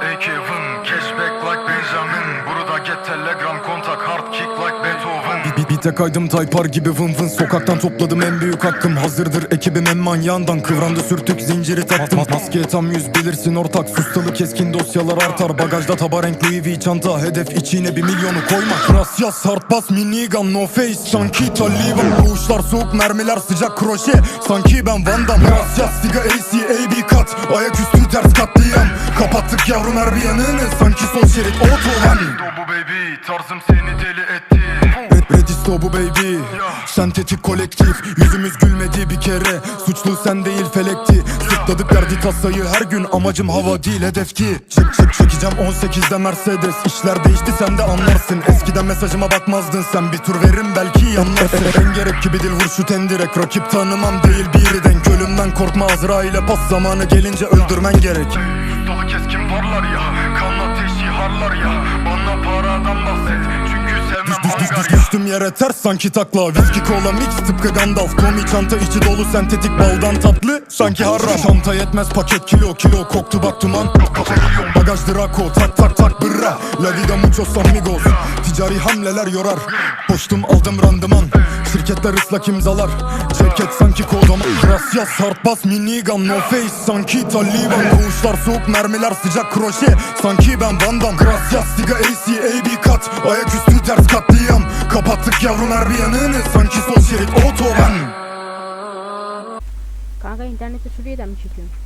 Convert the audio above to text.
AK'ın Cashback like Benjamin. Burada get telegram kontak hard kick like Beethoven. Bir, bir, bir tek aydım taypar gibi vın vın. Sokaktan topladım en büyük hakkım. Hazırdır ekibim en manyağından Kıvrandı sürtük zinciri taktım. Mas Maskeye tam yüz bilirsin ortak. Sustalı keskin dosyalar artar. Bagajda tabarenk Louis V çanta. Hedef içine bir milyonu koyma Gracias hard pass minigun no face. Sanki Taliban Koğuşlar soğuk mermiler sıcak kroşe. Sanki ben Van Damme. Gracias siga ACAB kat Ayaküstü ters katliam Kapat Kapattık yavrum her bir yanını Sanki son şerit. Otoban Bu baby tarzım seni deli etti. Red, Red Isto bu baby. Sentetik kolektif Yüzümüz gülmedi bir kere. Suçlu sen değil felekti. Sıkladık verdi tasayı her gün Amacım hava değil hedefti Çek çek çekeceğim 18'de Mercedes. İşler değişti sen de anlarsın. Eskiden mesajıma bakmazdın sen Bir tur veririm belki yanlarsın. En gerek gibi dil vur şu tendirek. Rakip tanımam değil biri denk Ölümden korkma Azrail'e pas zamanı gelince öldürmen gerek Dalı keskin parlar ya. Kan ateşi harlar ya. Bana paradan bahset. Çünkü sevmem Düş, düş, düş, Ankara'yı düştüm yere ters sanki takla. Viski kola mix tıpkı Gandalf. Tommy çanta içi dolu sentetik baldan tatlı. Sanki harra Çanta yetmez paket kilo kilo Koktu bak duman. Bagaj Draco tak tak tak bırra. La vida muchos amigos. Ticari hamleler yorar. Koştum aldım randıman. Şirketler ıslak imzalar. Ceket sanki kodaman Gracias hard pass minigun no face. Sanki Taliban Koğuşlar soğuk mermiler sıcak kroşe. Sanki ben Van Damme Gracias siga AC AB kat Ayaküstü ters katliam. Kapattık yavrum her bir yanını. Sanki sol şerit otoban Kanka internette Suriye'den mi çekiyorsun?